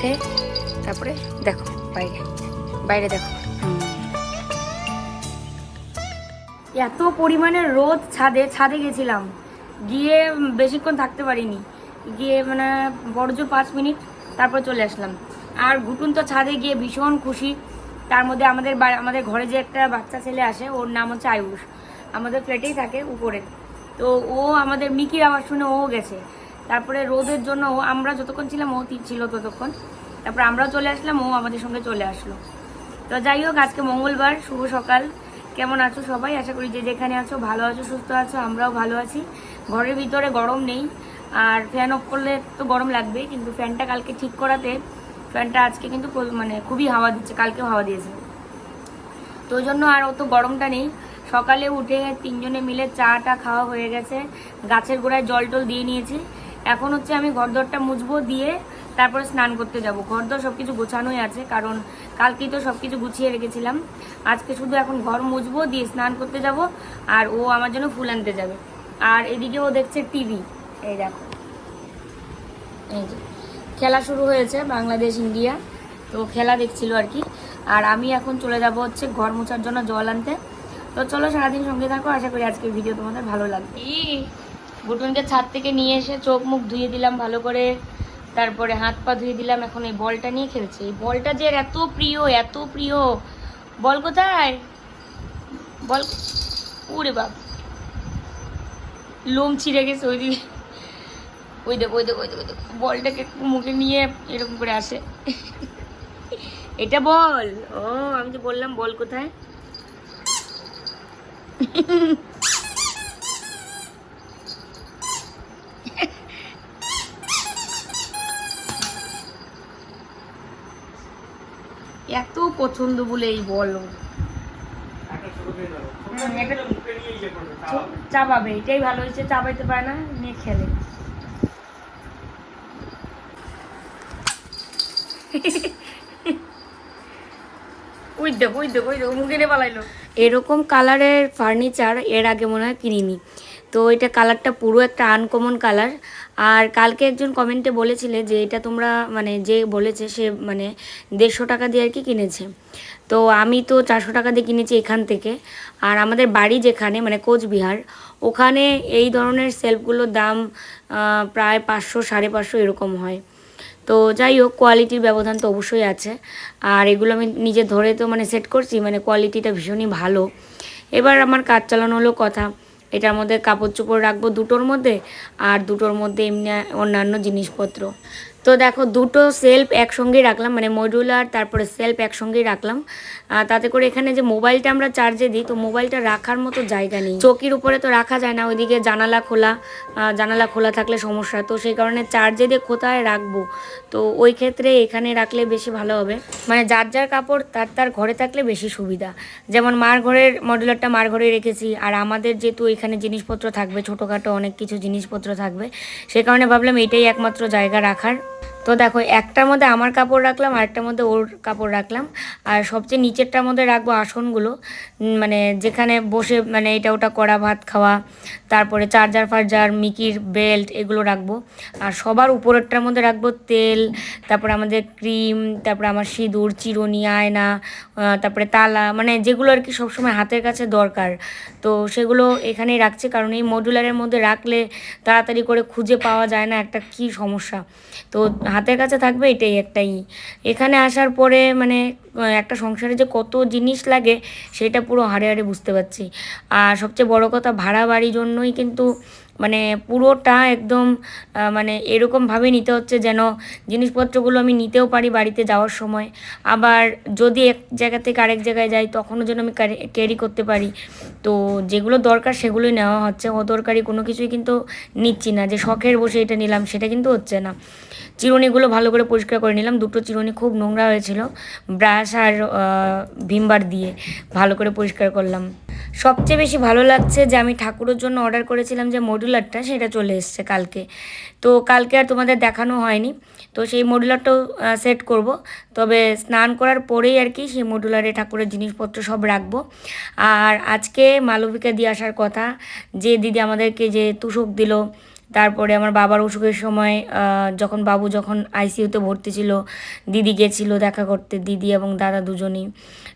উঠে তারপরে দেখো, বাইরে বাইরে দেখো। এত পরিমাণে রোদ ছাদে ছাদে গেছিলাম। গিয়ে বেশিক্ষণ থাকতে পারিনি। গিয়ে মানে বড় জোর পাঁচ মিনিট, তারপর চলে আসলাম। আর ঘুটুন তো ছাদে গিয়ে ভীষণ খুশি। তার মধ্যে আমাদের আমাদের ঘরে যে একটা বাচ্চা ছেলে আসে, ওর নাম হচ্ছে আয়ুষ। আমাদের ফ্ল্যাটেই থাকে উপরে। তো ও আমাদের মিকির আওয়াজ শুনে ও গেছে। তারপরে রোদের জন্য ও আমরা যতক্ষণ ছিলাম, ও ছিল ততক্ষণ। তারপর আমরাও চলে আসলাম, ও আমাদের সঙ্গে চলে আসলো। তো যাই হোক, আজকে মঙ্গলবার, শুভ সকাল। কেমন আছো সবাই? আশা করি যে যেখানে আছো, ভালো আছো, সুস্থ আছো, আমরাও ভালো আছি। ঘরের ভিতরে গরম নেই, আর ফ্যান অফ করলে তো গরম লাগবেই, কিন্তু ফ্যানটা কালকে ঠিক করাতে ফ্যানটা আজকে কিন্তু মানে খুবই হাওয়া দিচ্ছে, কালকেও হাওয়া দিয়েছে। তো ওই জন্য আর অত গরমটা নেই। সকালে উঠে তিনজনে মিলে চাটা খাওয়া হয়ে গেছে। গাছের গোড়ায় জল টল দিয়ে নিয়েছি। এখন হচ্ছে আমি ঘরদরটা মুছবো, দিয়ে তারপরে স্নান করতে যাব। ঘরদর সব কিছু গোছানোই আছে, কারণ কালকেই তো সব কিছু গুছিয়ে রেখেছিলাম। আজকে শুধু এখন ঘর মুছবো, দিয়ে স্নান করতে যাব, আর ও আমার জন্য ফুল আনতে যাবে। আর এদিকে ও দেখছে টিভি। এই দেখো। এই যে, খেলা শুরু হয়েছে বাংলাদেশ ইন্ডিয়া। তো খেলা দেখছিল আর কি। আর আমি এখন চলে যাব হচ্ছে ঘর মোছার জন্য জল আনতে। তো চলো সারাদিন সঙ্গে থাকো, আশা করি আজকের ভিডিও তোমাদের ভালো লাগবে। ই বুটুনকে ছাদ থেকে নিয়ে এসে চোখ মুখ ধুয়ে দিলাম ভালো করে। তারপরে হাত পা ধুয়ে দিলাম, এখন এই বলটা নিয়ে খেলছে। এই বলটা যে এত প্রিয় এত প্রিয়। বল কোথায়? বল উরে বাপ। লোম ছিঁড়ে গেছে, ওই দেখো ওই দেখো ওই দেখো ওই দেখো। বলটাকে মুখে নিয়ে এরকম করে আসে। এটা বল। ও, আমি তো বললাম বল কোথায়? এত পছন্দ বলে এই বল। চাপাবে, এটাই ভালো হয়েছে, চাপাইতে পারে না, নিয়ে খেলে। এরকম কালারের ফার্নিচার এর আগে মনে হয় কিনিনি। তো এটা কালারটা পুরো একটা আনকমন কালার। আর কালকে একজন কমেন্টে বলেছিলে যে এটা তোমরা মানে যে বলেছে সে মানে দেড়শো টাকা দিয়ে আর কি কিনেছে। তো আমি তো চারশো টাকা দিয়ে কিনেছি এখান থেকে। আর আমাদের বাড়ি যেখানে মানে কোচবিহার, ওখানে এই ধরনের সেলফগুলোর দাম প্রায় পাঁচশো, সাড়ে পাঁচশো এরকম হয়। তো যাই হোক কোয়ালিটির ব্যবধান তো অবশ্যই আছে। আর এগুলো আমি নিজে ধরে তো মানে সেট করছি মানে কোয়ালিটিটা ভীষণই ভালো। এবার আমার কাজ চালানো হলো কথা। এটার মধ্যে কাপড় চোপড় রাখব দুটোর মধ্যে আর দুটোর মধ্যে এমনি অন্যান্য জিনিসপত্র। তো দেখো দুটো সেলফ একসঙ্গেই রাখলাম মানে মডিউলার তারপরে সেলফ একসঙ্গেই রাখলাম। তাতে করে এখানে যে মোবাইলটা আমরা চার্জে দিই, তো মোবাইলটা রাখার মতো জায়গা নেই। চৌকির উপরে তো রাখা যায় না, ওইদিকে জানালা খোলা জানালা খোলা থাকলে সমস্যা। তো সেই কারণে চার্জে দিয়ে কোথায় রাখব? তো ওই ক্ষেত্রে এখানে রাখলে বেশি ভালো হবে। মানে যার যার কাপড়, তার তার ঘরে থাকলে বেশি সুবিধা। যেমন মার ঘরের মডুলারটা মার ঘরে রেখেছি, আর আমাদের যেহেতু এখানে জিনিসপত্র থাকবে, ছোটোখাটো অনেক কিছু জিনিসপত্র থাকবে, সে কারণে ভাবলাম এটাই একমাত্র জায়গা রাখার। তো দেখো, একটার মধ্যে আমার কাপড় রাখলাম, আরেকটার মধ্যে ওর কাপড় রাখলাম। আর সবচেয়ে নিচেরটার মধ্যে রাখব আসনগুলো। মানে যেখানে বসে মানে এটা ওটা করা, ভাত খাওয়া তারপরে চার্জার ফার্জার, মিকির বেল্ট এগুলো রাখব। আর সবার উপরেরটার মধ্যে রাখব তেল, তারপরে আমাদের ক্রিম, তারপরে আমার সিঁদুর, চিরুনি, আয়না তারপরে তালা মানে যেগুলো আর কি সবসময় হাতের কাছে দরকার। তো সেগুলো এখানেই রাখছে, কারণ এই মডুলারের মধ্যে রাখলে তাড়াতাড়ি করে খুঁজে পাওয়া যায় না একটা কি সমস্যা। তো হাতের কাছে থাকবে এটাই একটাই। এখানে আসার পরে মানে একটা সংসারে যে কত জিনিস লাগে, সেটা পুরো হাড়ে হাড়ে বুঝতে পারছি। আর সবচেয়ে বড় কথা ভাড়া বাড়ির জন্যই কিন্তু মানে পুরোটা একদম মানে এরকমভাবে নিতে হচ্ছে যেন জিনিসপত্রগুলো আমি নিতেও পারি বাড়িতে যাওয়ার সময়। আবার যদি এক জায়গা থেকে আরেক জায়গায় যাই তখনও যেন আমি ক্যারি করতে পারি। তো যেগুলো দরকার সেগুলোই নেওয়া হচ্ছে। অদরকারি কোনো কিছুই কিন্তু নিচ্ছি না। যে শখের বসে এটা নিলাম সেটা কিন্তু হচ্ছে না। চিরুনিগুলো ভালো করে পরিষ্কার করে নিলাম। দুটো চিরুনি খুব নোংরা হয়েছিল। ব্রাশ আর ভিমবার দিয়ে ভালো করে পরিষ্কার করলাম। সবচেয়ে বেশি ভালো লাগছে যে আমি ঠাকুরের জন্য অর্ডার করেছিলাম যে মডুলারটা সেটা চলে এসছে কালকে। তো কালকে আর তোমাদের দেখানো হয়নি। তো সেই মডুলারটাও সেট করব। তবে স্নান করার পরেই আর কি সেই মডুলারে ঠাকুরের জিনিসপত্র সব রাখব। আর আজকে মালবিকা দিয়ে আসার কথা, যে দিদি আমাদেরকে যে তুষক দিল, তারপরে আমার বাবার অসুখের সময় যখন বাবু যখন আইসিইউতে ভর্তি ছিল, দিদি গেছিল দেখা করতে, দিদি এবং দাদা দুজনেই।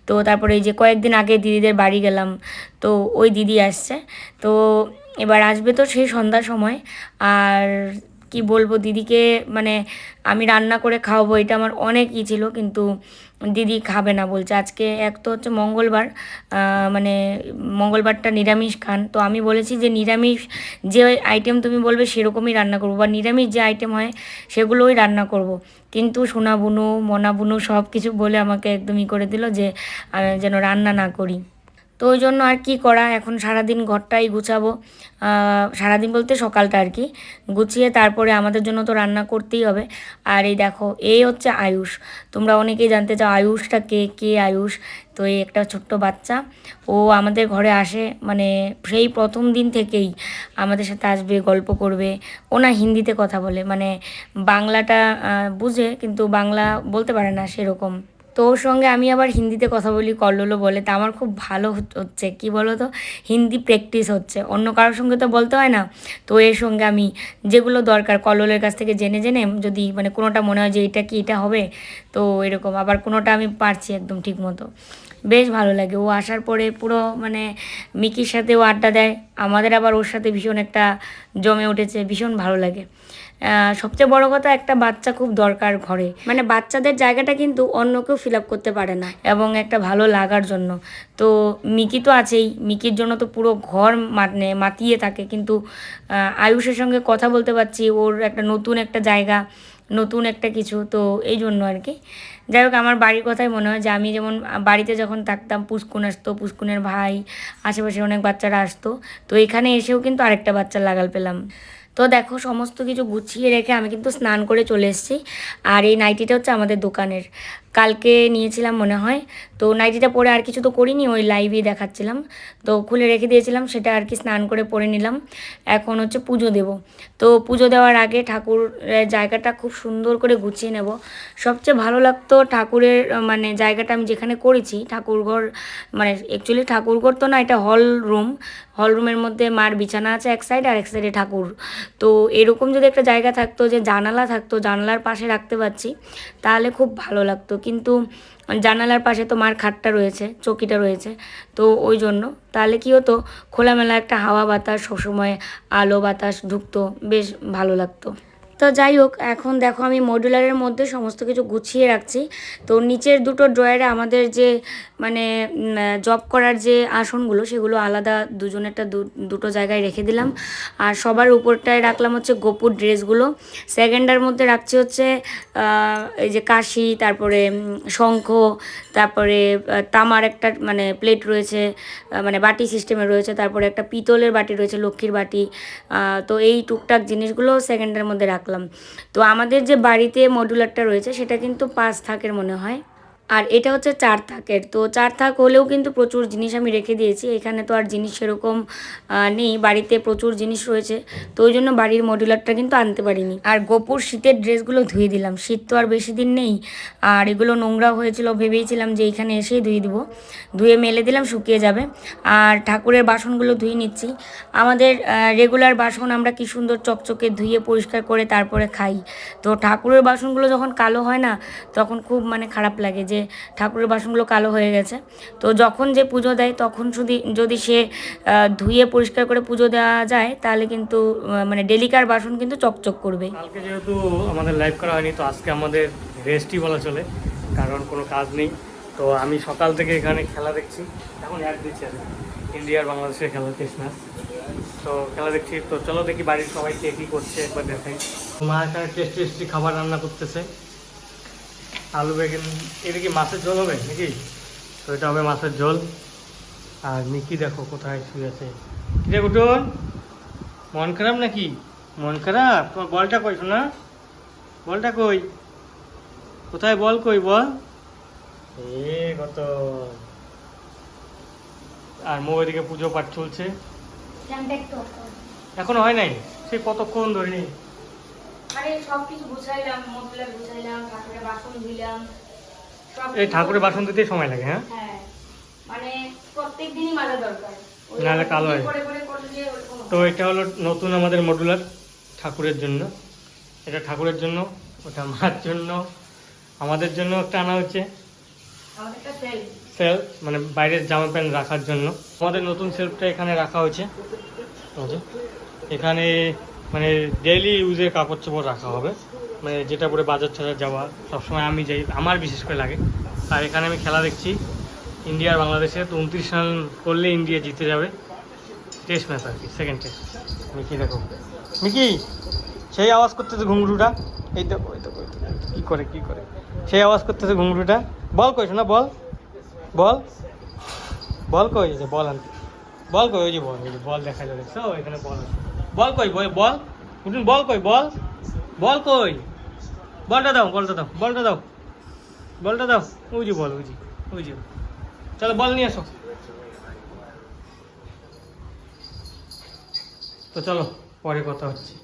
তো তারপরে এই যে কয়েকদিন আগে দিদিদের বাড়ি গেলাম, তো ওই দিদি আসছে। তো এবার আসবে তো সেই সন্ধ্যার সময়। আর কি বলব, দিদিকে মানে আমি রান্না করে খাওয়াবো, এটা আমার অনেক ই ছিল, কিন্তু দিদি খাবে না বলছে। আজকে এক তো হচ্ছে মঙ্গলবার মানে মঙ্গলবারটা নিরামিষ খান। তো আমি বলেছি যে নিরামিষ যে আইটেম তুমি বলবে সেরকমই রান্না করব, বা নিরামিষ যে আইটেম হয় সেগুলোই রান্না করব। কিন্তু সোনা বুনু মনা বুনু সব কিছু বলে আমাকে একদমই করে দিল যে যেন রান্না না করি। তো ওই জন্য আর কি করা, এখন সারাদিন ঘরটাই গুছাবো। সারাদিন বলতে সকালটা আর কি। গুছিয়ে তারপরে আমাদের জন্য তো রান্না করতেই হবে। আর এই দেখো এই হচ্ছে আয়ুষ। তোমরা অনেকেই জানতে চাও, আয়ুষটা কে? কে আয়ুষ? তো এই একটা ছোট্ট বাচ্চা। ও আমাদের ঘরে আসে মানে সেই প্রথম দিন থেকেই আমাদের সাথে আসবে, গল্প করবে। ও না হিন্দিতে কথা বলে মানে বাংলাটা বুঝে, কিন্তু বাংলা বলতে পারে না সেরকম। তো ওর সঙ্গে আমি আবার হিন্দিতে কথা বলি কল্লোলো বলে, তা আমার খুব ভালো হচ- হচ্ছে। কি বলো তো হিন্দি প্র্যাকটিস হচ্ছে। অন্য কারোর সঙ্গে তো বলতে হয় না। তো এর সঙ্গে আমি যেগুলো দরকার, কল্লোলের কাছ থেকে জেনে জেনে, যদি মানে কোনোটা মনে হয় যে এটা কি, এটা হবে, তো এরকম। আবার কোনোটা আমি পারছি একদম ঠিক মতো। বেশ ভালো লাগে। ও আসার পরে পুরো মানে মিকির সাথেও আড্ডা দেয়। আমাদের আবার ওর সাথে ভীষণ একটা জমে উঠেছে। ভীষণ ভালো লাগে। সবচেয়ে বড় কথা একটা বাচ্চা খুব দরকার ঘরে। মানে বাচ্চাদের জায়গাটা কিন্তু অন্য কেউ ফিল আপ করতে পারে না এবং একটা ভালো লাগার জন্য। তো মিকি তো আছেই, মিকির জন্য তো পুরো ঘর মানে মাতিয়ে থাকে। কিন্তু আয়ুষের সঙ্গে কথা বলতে পারছি, ওর একটা নতুন একটা জায়গা, নতুন একটা কিছু, তো এই জন্য আর কি। যাই হোক, আমার বাড়ির কথাই মনে হয় যে আমি যেমন বাড়িতে যখন থাকতাম, পুষ্কুন আসতো, পুষ্কুনের ভাই, আশেপাশে অনেক বাচ্চারা আসতো, তো এখানে এসেও কিন্তু আরেকটা বাচ্চা লাগাল পেলাম। তো দেখো, সমস্ত কিছু গুছিয়ে রেখে আমি কিন্তু স্নান করে চলে এসেছি। আর এই নাইটিটা হচ্ছে আমাদের দোকানের। কালকে নিয়েছিলাম মনে হয়। তো নাইটিটা পরে আর কিছু তো করিনি, ওই লাইভেই দেখাচ্ছিলাম। তো খুলে রেখে দিয়েছিলাম, সেটা আর কি স্নান করে পরে নিলাম। এখন হচ্ছে পুজো দেব। তো পুজো দেওয়ার আগে ঠাকুরের জায়গাটা খুব সুন্দর করে গুছিয়ে নেব। সবচেয়ে ভালো লাগতো ঠাকুরের মানে জায়গাটা আমি যেখানে করেছি, ঠাকুরঘর মানে অ্যাকচুয়ালি ঠাকুরঘর তো না, এটা হল রুম হল রুমের মধ্যে মার বিছানা আছে এক সাইড আর এক সাইডে ঠাকুর। তো এরকম যদি একটা জায়গা থাকতো, যে জানালা থাকতো, জানালার পাশে রাখতে পারছি, তাহলে খুব ভালো লাগতো। কিন্তু জানালার পাশে তো মার খাটটা রয়েছে, চকিটা রয়েছে। তো ওই জন্য। তাহলে কী হতো? খোলামেলা একটা হাওয়া বাতাস, সবসময় আলো বাতাস ঢুকতো, বেশ ভালো লাগতো। তো যাই হোক, এখন দেখো আমি মডুলারের মধ্যে সমস্ত কিছু গুছিয়ে রাখছি। তো নিচের দুটো ড্রয়ারে আমাদের যে মানে জব করার যে আসনগুলো, সেগুলো আলাদা দুজনেরটা দুটো জায়গায় রেখে দিলাম। আর সবার উপরটায় রাখলাম হচ্ছে গোপুর ড্রেসগুলো। সেকেন্ডার মধ্যে রাখছি হচ্ছে এই যে কাশি, তারপরে শঙ্খ, তারপরে তামার একটা মানে প্লেট রয়েছে মানে বাটি সিস্টেমে রয়েছে, তারপরে একটা পিতলের বাটি রয়েছে, লক্ষ্মীর বাটি। তো এই টুকটাক জিনিসগুলো সেকেন্ডের মধ্যে রাখলাম। তো আমাদের যে বাড়িতে মডুলারটা রয়েছে সেটা কিন্তু পাঁচ থাকের মনে হয়। আর এটা হচ্ছে চার থাকের। তো চার থাক হলেও কিন্তু প্রচুর জিনিস আমি রেখে দিয়েছি। এখানে তো আর জিনিস সেরকম নেই। বাড়িতে প্রচুর জিনিস রয়েছে। তো ওই জন্য বাড়ির মডুলারটা কিন্তু আনতে পারিনি। আর গোপুর শীতের ড্রেসগুলো ধুয়ে দিলাম। শীত তো আর বেশি দিন নেই। আর এগুলো নোংরা হয়েছিল, ভেবেইছিলাম যে এইখানে এসেই ধুয়ে দিব। ধুয়ে মেলে দিলাম, শুকিয়ে যাবে। আর ঠাকুরের বাসনগুলো ধুয়ে নিচ্ছি। আমাদের রেগুলার বাসন আমরা কি সুন্দর চকচকে ধুয়ে পরিষ্কার করে তারপরে খাই। তো ঠাকুরের বাসনগুলো যখন কালো হয় না, তখন খুব মানে খারাপ লাগে যে ঠাকুরের বাসনগুলো কালো হয়ে গেছে। তো যখন যে পুজো দেয় তখন যদি যদি সে ধুয়ে পরিষ্কার করে পুজো দেওয়া যায় তাহলে কিন্তু মানে ডেলিকার বাসন কিন্তু চকচক করবে। কালকে যেহেতু আমাদের লাইভ করা হয়নি তো আজকে আমাদের রেস্টই বলা চলে কারণ কোনো কাজ নেই। তো আমি সকাল থেকে এখানে খেলা দেখছি এখন অ্যাড দিচ্ছি আর ইন্ডিয়ার বাংলাদেশের খেলা টেস্ট ম্যাচ তো খেলা দেখছি তো চলো দেখি বাড়ির সবাই কে কী করছে একবার দেখাই। মা এখানে টেস্টি টেস্টি খাবার রান্না করতেছে। আলু বেগুন এটা কি মাছের ঝোল হবে নাকি? তো এটা হবে মাছের ঝোল। আর মিকি দেখো কোথায় শুয়ে আছে। কিরে কুটুন মন খারাপ নাকি? মন খারাপ? তোমার বলটা কই শোনা? বলটা কই? কোথায় বল কই বল? এ কত। আর মো এদিকে পুজো পাঠ চলছে। এখনও হয় নাই? সে কতক্ষণ ধরে গুছাইলাম মশলা গুছাইলাম ঠাকুরের বাসন ধুইলাম এই ঠাকুরের বাসন দিতে সময় লাগে হ্যাঁ? হ্যাঁ মানে প্রত্যেক দিনই মাজা দরকার নাহলে কালো হয়। তো এটা হলো নতুন আমাদের মডুলার ঠাকুরের জন্য। এটা ঠাকুরের জন্য ওটা মার জন্য আমাদের জন্য একটা আনা হচ্ছে। সেল। মানে বাইরের জামা প্যান্ট রাখার জন্য। আমাদের নতুন সেলফটা এখানে রাখা হয়েছে। এখানে মানে ডেইলি ইউজের কাপড় চোপড় রাখা হবে। মানে যেটা পরে বাজার টাজার যাওয়া, সবসময় আমি যাই, আমার বিশেষ করে লাগে। আর এখানে আমি খেলা দেখছি, ইন্ডিয়া আর বাংলাদেশে, তো উনত্রিশ রান করলে ইন্ডিয়া জিতে যাবে। টেস্ট ম্যাচ আর কি সেকেন্ড টেস্ট মিকি, দেখো। মিকি, সেই আওয়াজ করতেছে ঘুঙরুটা। এই দেখো এই দেখো কি করে কি করে? সেই আওয়াজ করতেছে ঘুঙরুটা। বল কই, শোনা, বল। বল। বল কই যে বল আনতে। বল কই, ওই যে বল ওই যে বল দেখা যাবে দেখছ? এখানে বল আছে। বল কই, বল বল। উঠুন বল কই, বল। বল কই। বলটা দাও বলটা দাও বলটা দাও। বলটা দাও। যে বল ওই যে। চলো বল নিয়ে আসো। তো চলো, পরে কথা হচ্ছে।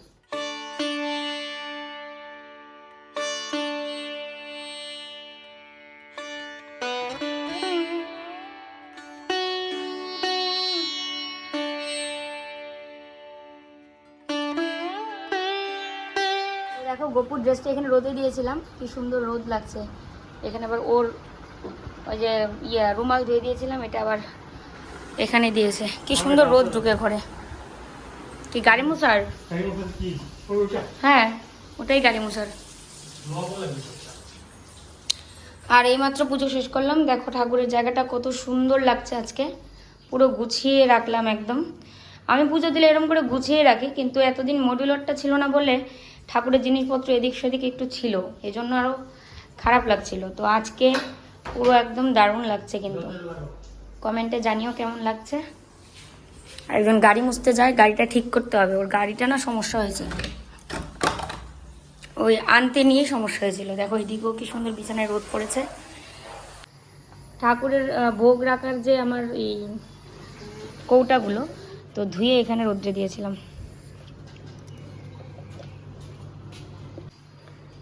গোপুর ড্রেসটা এখানে রোদে দিয়েছিলাম। কি সুন্দর রোদ লাগছে। এখানে আবার ওর ওই যে ইয়া রুমাল ধুয়ে দিয়েছিলাম এটা আবার এখানে দিয়েছে। কি সুন্দর রোদ ঢুকে ঘরে। কি গাড়ি মুসার হ্যাঁ ওটাই গাড়ি মুসার আর এইমাত্র পুজো শেষ করলাম। দেখো ঠাকুরের জায়গাটা কত সুন্দর লাগছে আজকে। পুরো গুছিয়ে রাখলাম একদম। আমি পুজো দিলে এরকম করে গুছিয়ে রাখি কিন্তু এতদিন মডুলারটা ছিল না বলে ঠাকুরের জিনিসপত্র এদিক সেদিক একটু ছিল, এজন্য আরও খারাপ লাগছিল। তো আজকে পুরো একদম দারুণ লাগছে কিন্তু। কমেন্টে জানিও কেমন লাগছে। একজন গাড়ি মুছতে যায়, গাড়িটা ঠিক করতে হবে। ওর গাড়িটা না সমস্যা হয়েছে। ওই আনতে নিয়ে সমস্যা হয়েছিল। দেখো এদিকেও কি সুন্দর বিছানায় রোদ পড়েছে। ঠাকুরের ভোগ রাখার যে আমার এই কৌটাগুলো, তো ধুয়ে এখানে রোদ্রে দিয়েছিলাম।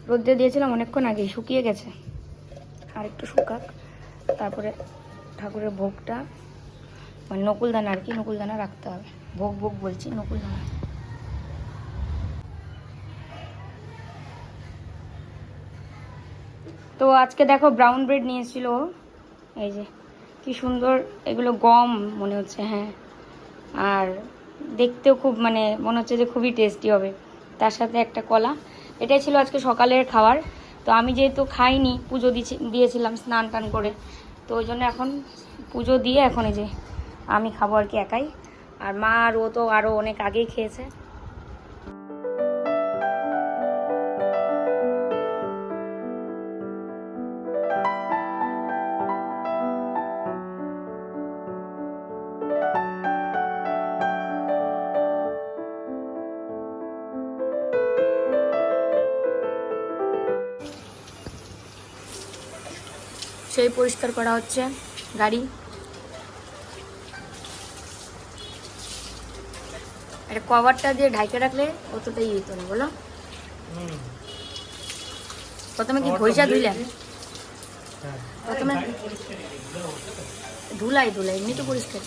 রোদ্রে দিয়েছিলাম, অনেকক্ষণ আগে শুকিয়ে গেছে। আর একটু শুকাক, তারপরে ঠাকুরের ভোগটা মানে নকুলদানা আর কি, নকুলদানা রাখতে হবে। ভোগ ভোগ বলছি, নকুলদানা। তো আজকে দেখো ব্রাউন ব্রেড নিয়ে। এই যে, কি সুন্দর, এগুলো গম মনে হচ্ছে হ্যাঁ। আর দেখতেও খুব মানে মনে হচ্ছে যে খুবই টেস্টি হবে। তার সাথে একটা কলা এটাই ছিল আজকে সকালের খাবার। তো আমি যেহেতু খাইনি, পুজো দিয়েছি দিয়েছিলাম স্নান টান করে। তো ওই জন্য এখন পুজো দিয়ে এখন এই যে আমি খাব আর কি একাই। আর মা আর ও তো আরও অনেক আগেই খেয়েছে। পরিষ্কার করা হচ্ছে গাড়ি। একটা কভারটা দিয়ে ঢাইকে রাখলে অতটা ইয়ে হতো না বলো। প্রথমে কি ঘষা ধুইলেন? হ্যাঁ। প্রথমে ধুলাই ধুলাই এমনি তো পরিষ্কার।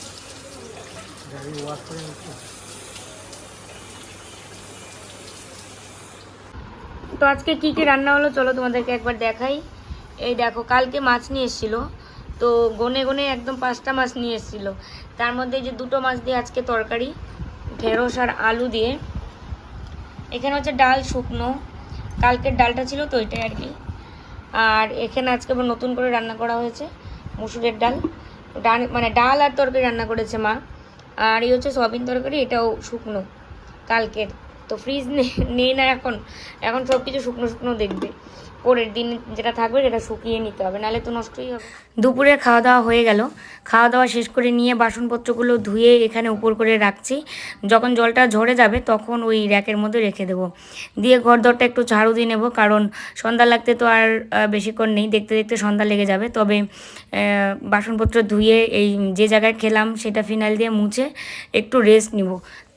তো আজকে কি কি রান্না হলো চলো তোমাদেরকে একবার দেখাই। এই দেখো, কালকে মাছ নিয়ে এসেছিল। তো গনে গনে একদম পাঁচটা মাছ নিয়ে এসেছিল। তার মধ্যে যে দুটো মাছ দিয়ে আজকে তরকারি, ঢেঁড়স আর আলু দিয়ে। এখানে হচ্ছে ডাল শুকনো। কালকের ডালটা ছিল তো এটাই আর কি। আর এখানে আজকে আবার নতুন করে রান্না করা হয়েছে মুসুরের ডাল। ডাল মানে ডাল আর তরকারি রান্না করেছে মা। আর এই হচ্ছে সয়াবিন তরকারি, এটাও শুকনো কালকের। তো ফ্রিজ নেই না এখন। এখন সব কিছু শুকনো শুকনো দেখবে। পরের দিন যেটা থাকবে সেটা শুকিয়ে নিতে হবে, নাহলে তো নষ্টই হবে। দুপুরে খাওয়া দাওয়া হয়ে গেল। খাওয়া দাওয়া শেষ করে নিয়ে বাসনপত্রগুলো ধুয়ে এখানে উপর করে রাখছি। যখন জলটা ঝরে যাবে তখন ওই র্যাকের মধ্যে রেখে দেবো। দিয়ে ঘর দরটা একটু ঝাড়ু দিয়ে নেব, কারণ সন্ধ্যা লাগতে তো আর বেশিক্ষণ নেই। দেখতে দেখতে সন্ধ্যা লেগে যাবে। তবে বাসনপত্র ধুয়ে এই যে জায়গায় খেলাম সেটা ফিনাইল দিয়ে মুছে একটু রেস্ট নিব।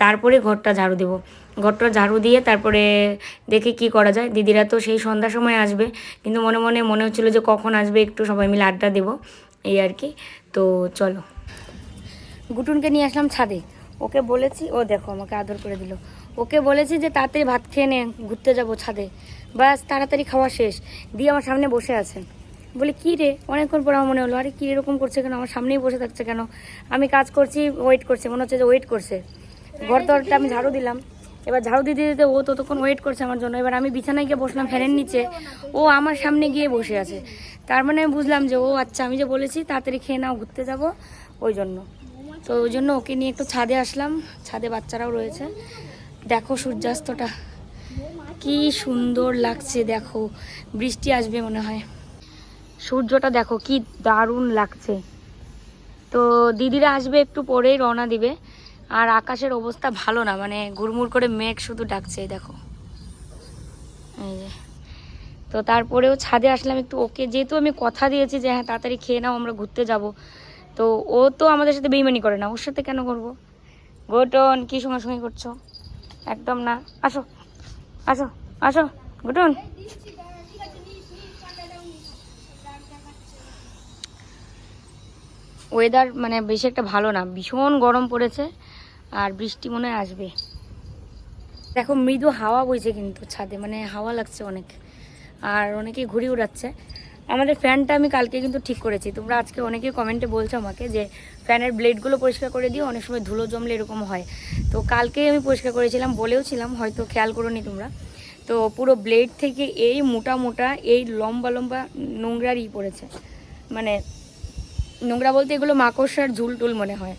তারপরে ঘরটা ঝাড়ু দেবো। ঘরটা ঝাড়ু দিয়ে তারপরে দেখি কি করা যায়। দিদিরা তো সেই সন্ধ্যার সময় আসবে। কিন্তু মনে মনে মনে হচ্ছিল যে কখন আসবে একটু সবাই মিলে আড্ডা দেবো। এই আর কি। তো চলো। গুটুনকে নিয়ে আসলাম ছাদে। ওকে বলেছি, ও দেখো আমাকে আদর করে দিল। ওকে বলেছি যে তাড়াতাড়ি ভাত খেয়ে নে, ঘুরতে যাব ছাদে। বাস, তাড়াতাড়ি খাওয়া শেষ। দিয়ে আমার সামনে বসে আছে। বলে, কী রে? অনেকক্ষণ পর আমার মনে হলো, আরে, কী এরকম করছে কেন? আমার সামনেই বসে থাকছে কেন? আমি কাজ করছি ওয়েট করছে। মনে হচ্ছে যে ওয়েট করছে। ঘর দরটা আমি ঝাড়ু দিলাম। এবার ঝাড়ু দিতে দিতে ও ততক্ষণ ওয়েট করছে আমার জন্য। এবার আমি বিছানায় গিয়ে বসলাম ফ্যানের নিচে। ও আমার সামনে গিয়ে বসে আছে। তার মানে আমি বুঝলাম যে, ও আচ্ছা আমি যে বলেছি, তাড়াতাড়ি খেয়ে নাও, ঘুরতে যাব ওই জন্য। তো ওই জন্য ওকে নিয়ে একটু ছাদে আসলাম। ছাদে বাচ্চারাও রয়েছে। দেখো সূর্যাস্তটা। কি সুন্দর লাগছে, দেখো। বৃষ্টি আসবে মনে হয়। সূর্যটা দেখো, কি দারুণ লাগছে। তো দিদিরা আসবে একটু পরেই, রওনা দিবে। আর আকাশের অবস্থা ভালো না মানে ঘুরমুর করে মেঘ শুধু ডাকছে দেখো। তো তারপরেও ছাদে আসলাম একটু ওকে, যেহেতু আমি কথা দিয়েছি যে হ্যাঁ তাড়াতাড়ি খেয়ে নাও, আমরা ঘুরতে যাব। তো ও তো আমাদের সাথে বেইমানি করে না, ওর সাথে কেন করব? গোটন, কি সঙ্গে সঙ্গে করছ? একদম না। আসো আসো আসো, গোটন। ওয়েদার মানে বেশি একটা ভালো না। ভীষণ গরম পড়েছে আর বৃষ্টি মনে আসবে। দেখো, মৃদু হাওয়া বইছে কিন্তু ছাদে মানে হাওয়া লাগছে অনেক। আর অনেকেই ঘুরি উড়াচ্ছে। আমাদের ফ্যানটা আমি কালকে কিন্তু ঠিক করেছি। তোমরা আজকে অনেকেই কমেন্টে বলছো আমাকে যে ফ্যানের ব্লেডগুলো পরিষ্কার করে দিও, অনেক সময় ধুলো জমলে এরকম হয়। তো কালকেই আমি পরিষ্কার করেছিলাম বলেও ছিলাম হয়তো খেয়াল করো নি তোমরা। তো পুরো ব্লেড থেকে এই মোটা মোটা, এই লম্বা লম্বা নোংরারই পড়েছে। মানে নোংরা বলতে এগুলো মাকড়সার ঝুল টুল মনে হয়।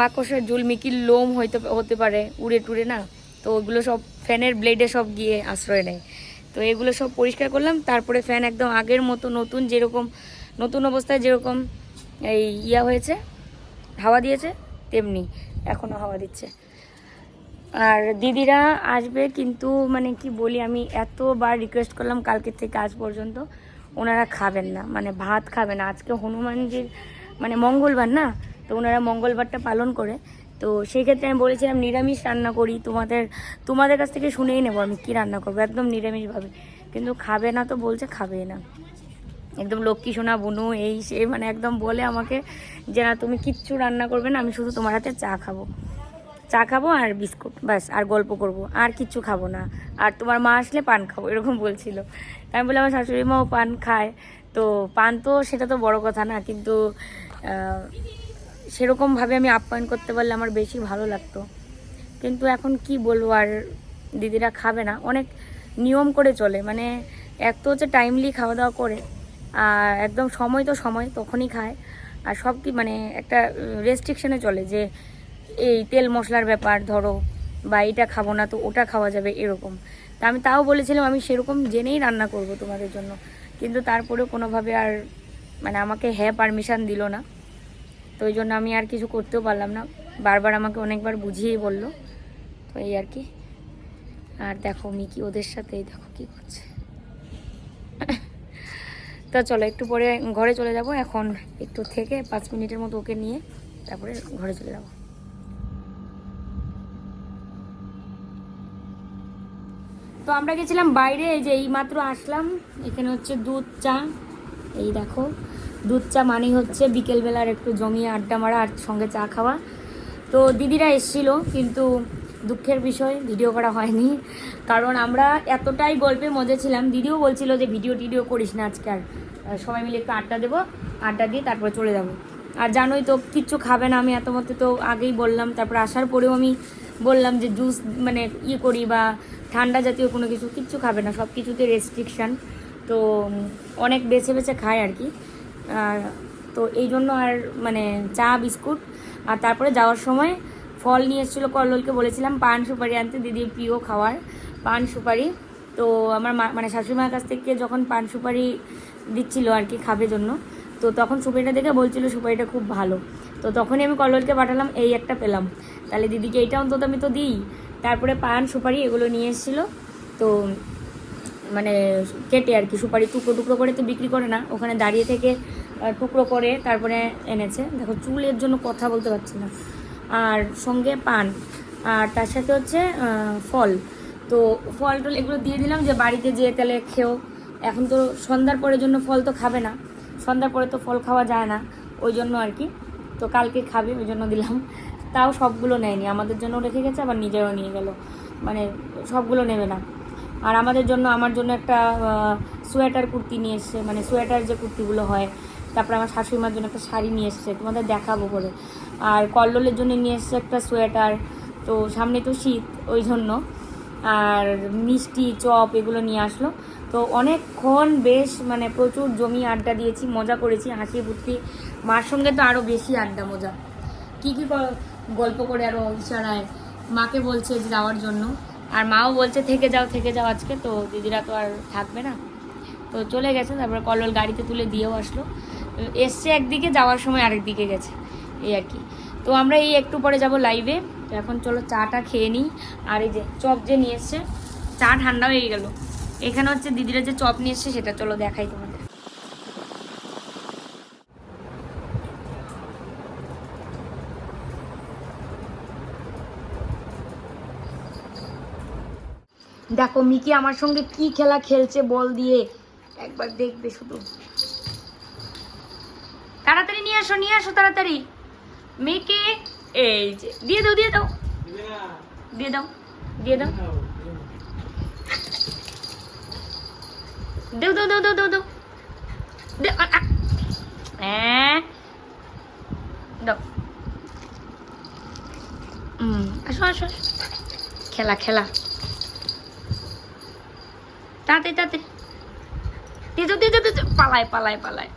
মাকড়সার ঝুল, মিকির লোম হয়তো হতে পারে, উড়ে টুড়ে না? তো ওগুলো সব ফ্যানের ব্লেডে সব গিয়ে আশ্রয় নেয়। তো এগুলো সব পরিষ্কার করলাম, তারপরে ফ্যান একদম আগের মতো নতুন যেরকম, নতুন অবস্থায় যেরকম এই ইয়া হয়েছে, হাওয়া দিয়েছে, তেমনি এখনও হাওয়া দিচ্ছে। আর দিদিরা আসবে কিন্তু মানে কি বলি, আমি এতবার রিকোয়েস্ট করলাম কালকের থেকে আজ পর্যন্ত। ওনারা খাবেন না মানে ভাত খাবে না। আজকে হনুমানজির মানে মঙ্গলবার না, তো ওনারা মঙ্গলবারটা পালন করে। তো সেই ক্ষেত্রে আমি বলেছিলাম, নিরামিষ রান্না করি, তোমাদের তোমাদের কাছ থেকে শুনেই নেব আমি কী রান্না করব, একদম নিরামিষভাবে। কিন্তু খাবে না তো বলছে খাবে না। একদম লক্ষ্মী, সোনা, বুনু, এই সে মানে একদম বলে আমাকে যে না, তুমি কিচ্ছু রান্না করবে না, আমি শুধু তোমার হাতে চা খাব। চা খাব আর বিস্কুট, ব্যাস, আর গল্প করব, আর কিচ্ছু খাব না। আর তোমার মা আসলে পান খাব, এরকম বলছিল। আমি বললাম, আমার শাশুড়ি মাও পান খায়। তো পান তো সেটা তো বড় কথা না, কিন্তু সেরকমভাবে আমি আপ্যায়ন করতে পারলে আমার বেশি ভালো লাগতো। কিন্তু এখন কি বলব, আর দিদিরা খাবে না। অনেক নিয়ম করে চলে মানে এক তো হচ্ছে টাইমলি খাওয়া দাওয়া করে, আর একদম সময় তো সময়, তখনই খায়। আর সব কি মানে একটা রেস্ট্রিকশনে চলে যে এই তেল মশলার ব্যাপার ধরো, বা এটা খাব না তো ওটা খাওয়া যাবে এরকম। তা আমি তাও বলেছিলাম, আমি সেরকম জেনেই রান্না করব তোমাদের জন্য। কিন্তু তারপরেও কোনোভাবে আর মানে আমাকে হ্যাঁ পারমিশান দিল না। তো ওই জন্য আমি আর কিছু করতেও পারলাম না। বারবার আমাকে অনেকবার বুঝিয়েই বলল। তো এই আর কি। আর দেখো, মিকি ওদের সাথে এই দেখো কি করছে। তা চলো, একটু পরে ঘরে চলে যাব। এখন একটু থেকে পাঁচ মিনিটের মতো ওকে নিয়ে তারপরে ঘরে চলে যাব। তো আমরা গেছিলাম বাইরে, এই যে এই মাত্র আসলাম। এখানে হচ্ছে দুধ চা। এই দেখো, দুধ চা মানেই হচ্ছে বিকেলবেলার একটু জমিয়ে আড্ডা মারা আর সঙ্গে চা খাওয়া। তো দিদিরা এসছিল, কিন্তু দুঃখের বিষয়, ভিডিও করা হয়নি। কারণ আমরা এতটাই গল্পে মজা ছিলাম। দিদিও বলছিল যে, ভিডিও টিডিও করিস না আজকে আর। সবাই মিলে একটু আড্ডা দেবো, আড্ডা দিয়ে তারপরে চলে যাব। আর জানোই তো, কিচ্ছু খাবে না আমি, এত মধ্যে তো আগেই বললাম। তারপর আসার পরেও আমি বললাম যে জুস মানে ইয়ে করি বা ঠান্ডা জাতীয় কোনো কিছু, কিচ্ছু খাবে না সব কিছুতে রেস্ট্রিকশান তো অনেক বেছে বেছে খায় আর কি। আর, তো এই জন্য আর মানে চা, বিস্কুট, আর তারপরে যাওয়ার সময় ফল নিয়ে এসেছিল কল্লোলকে বলেছিলাম, পান সুপারি আনতে, দিদির প্রিয় খাওয়ার পান সুপারি। তো আমার মা মানে শাশুড়ি মার কাছ থেকে যখন পান সুপারি দিচ্ছিল আর কি খাবে জন্য, তো তখন সুপারিটা দেখে বলছিল সুপারিটা খুব ভালো। তো তখনই আমি কল্লোলকে পাঠালাম, এই একটা পেলাম। তাহলে দিদিকে এইটা অন্তত আমি তো দিই। তারপরে পান, সুপারি এগুলো নিয়ে এসেছিল। তো মানে কেটে আর কি, সুপারি টুকরো টুকরো করে তো বিক্রি করে না। ওখানে দাঁড়িয়ে থেকে টুকরো করে তারপরে এনেছে। দেখো, চুলের জন্য কথা বলতে পারছি না। আর সঙ্গে পান। আর তার সাথে হচ্ছে ফল। তো ফল টল এগুলো দিয়ে দিলাম যে বাড়িতে যেয়ে তাহলে খেও। এখন তো সন্ধ্যার পরের জন্য ফল তো খাবে না। সন্ধ্যার পরে তো ফল খাওয়া যায় না। ওই জন্য আর কি। তো কালকে খাবে, ওই জন্য দিলাম। তাও সবগুলো নেয়নি। আমাদের জন্য রেখে গেছে, আবার নিজেরও নিয়ে গেল। মানে সবগুলো নেবে না। আর আমাদের জন্য, আমার জন্য একটা সোয়েটার কুর্তি নিয়ে এসছে। মানে সোয়েটার যে কুর্তিগুলো হয়, তারপরে আমার শাশুড়ি মার জন্য একটা শাড়ি নিয়ে এসছে। তোমাদের দেখাবো করে। আর কল্লোলের জন্য নিয়ে এসছে একটা সোয়েটার। তো সামনে তো শীত, ওই জন্য। আর মিষ্টি, চপ এগুলো নিয়ে আসলো। তো অনেকক্ষণ বেশ মানে প্রচুর জমি আড্ডা দিয়েছি, মজা করেছি, হাসি ফুর্তি। মার সঙ্গে তো আরও বেশি আড্ডা, মজা। কী কী গল্প করে আরও ইশারায় মাকে বলছে যাওয়ার জন্য। আর মাও বলছে, থেকে যাও থেকে যাও আজকে। তো দিদিরা তো আর থাকবে না। তো চলে গেছে, তারপরে কল্লোল গাড়িতে তুলে দিয়েও আসলো। এসছে একদিকে, যাওয়ার সময় আরেক দিকে গেছে। এই আর কি। তো আমরা এই একটু পরে যাব লাইভে তো এখন চলো চাটা খেয়ে নিই। আর এই যে চপ যে নিয়ে এসছে, চা ঠান্ডা হয়ে গেল। এখানে হচ্ছে দিদিরা যে চপ নিয়ে এসছে, সেটা চলো দেখাই তোমাদের। দেখো, মিকি আমার সঙ্গে কি খেলা খেলছে বল দিয়ে। একবার দেখবে শুধু। তাড়াতাড়ি নিয়ে আসো নিয়ে আসো তাড়াতাড়ি। মিকি, এই যে, দিয়ে দাও দিয়ে দাও। দিয়ে দাও দিয়ে দাও। দেও, দাও দাও দাও দাও দাও। হ্যাঁ। দাও। আসো আসো। খেলা খেলা। তাতে তাতে। তেজো তেজো তেজো। পালায় পালায় পালায়